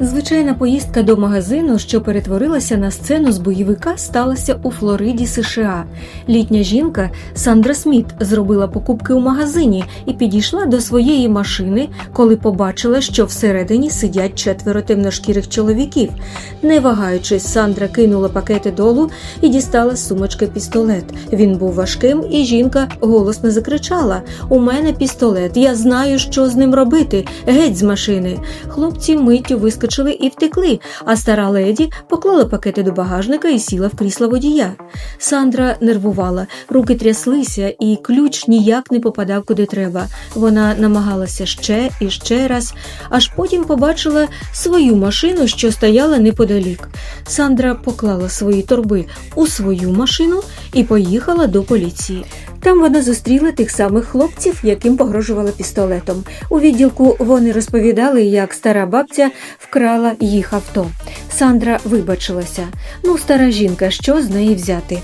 Звичайна поїздка до магазину, що перетворилася на сцену з бойовика, сталася у Флориді, США. Літня жінка Сандра Сміт зробила покупки у магазині і підійшла до своєї машини, коли побачила, що всередині сидять четверо темношкірих чоловіків. Не вагаючись, Сандра кинула пакети долу і дістала з сумочки пістолет. Він був важким, і жінка голосно закричала: У мене пістолет, я знаю, що з ним робити. Геть з машини. Хлопці миттю вискочили і втекли, а стара леді поклала пакети до багажника і сіла в крісло водія. Сандра нервувала, руки тряслися, і ключ ніяк не попадав куди треба. Вона намагалася ще і ще раз, аж потім побачила свою машину, що стояла неподалік. Сандра поклала свої торби у свою машину і поїхала до поліції. Там вона зустріла тих самих хлопців, яким погрожувала пістолетом. У відділку вони розповідали, як стара бабця вкрала їх авто. Сандра вибачилася. Ну, стара жінка, що з неї взяти?